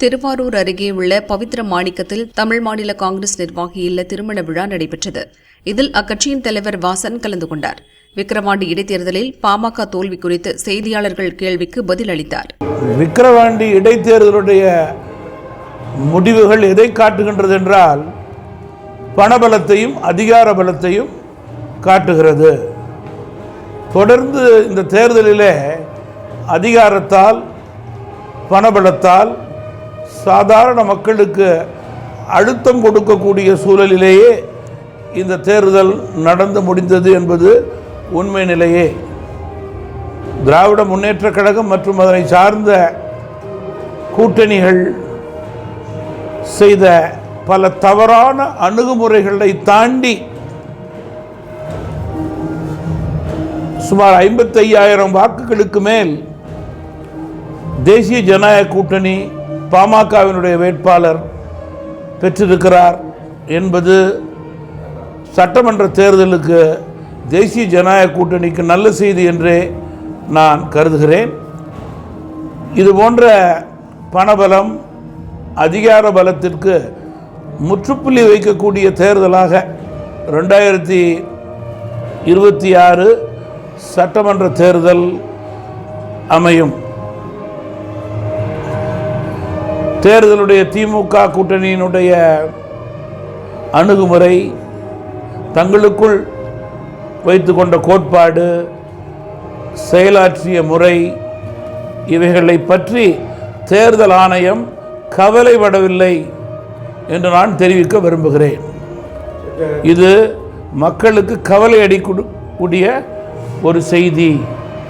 திருவாரூர் அருகே உள்ள பவித்ர மாணிக்கத்தில் தமிழ் மாநில காங்கிரஸ் நிர்வாகி இல்ல திருமண விழா நடைபெற்றது. இதில் அக்கட்சியின் தலைவர் வாசன் கலந்து கொண்டார். விக்கிரவாண்டி இடைத்தேர்தலில் பாமக தோல்வி குறித்து செய்தியாளர்கள் கேள்விக்கு பதில் அளித்தார். விக்கிரவாண்டி இடைத்தேர்தலுடைய முடிவுகள் எதை காட்டுகின்றது என்றால் பணபலத்தையும் அதிகார பலத்தையும் காட்டுகிறது. தொடர்ந்து இந்த தேர்தலிலே அதிகாரத்தால் பணபலத்தால் சாதாரண மக்களுக்கு அழுத்தம் கொடுக்கக்கூடிய சூழலிலேயே இந்த தேர்தல் நடந்து முடிந்தது என்பது உண்மை நிலையே. திராவிட முன்னேற்றக் கழகம் மற்றும் அதனை சார்ந்த கூட்டணிகள் செய்த பல தவறான அணுகுமுறைகளை தாண்டி சுமார் ஐம்பத்தையாயிரம் வாக்குகளுக்கு மேல் தேசிய ஜனநாயக கூட்டணி பாமகவினுடைய வேட்பாளர் பெற்றிருக்கிறார் என்பது சட்டமன்ற தேர்தலுக்கு தேசிய ஜனநாயக கூட்டணிக்கு நல்ல செய்தி என்றே நான் கருதுகிறேன். இது போன்ற பணபலம் அதிகார பலத்திற்கு முற்றுப்புள்ளி வைக்கக்கூடிய தேர்தலாக ரெண்டாயிரத்தி இருபத்தி ஆறு சட்டமன்ற தேர்தல் அமையும். தேர்தலுடைய திமுக கூட்டணியினுடைய அணுகுமுறை தங்களுக்குள் வைத்துக்கொண்ட கோட்பாடு செயலாற்றிய முறை இவைகளை பற்றி தேர்தல் ஆணையம் கவலைப்படவில்லை என்று நான் தெரிவிக்க விரும்புகிறேன். இது மக்களுக்கு கவலை அடிக்கூடிய ஒரு செய்தி.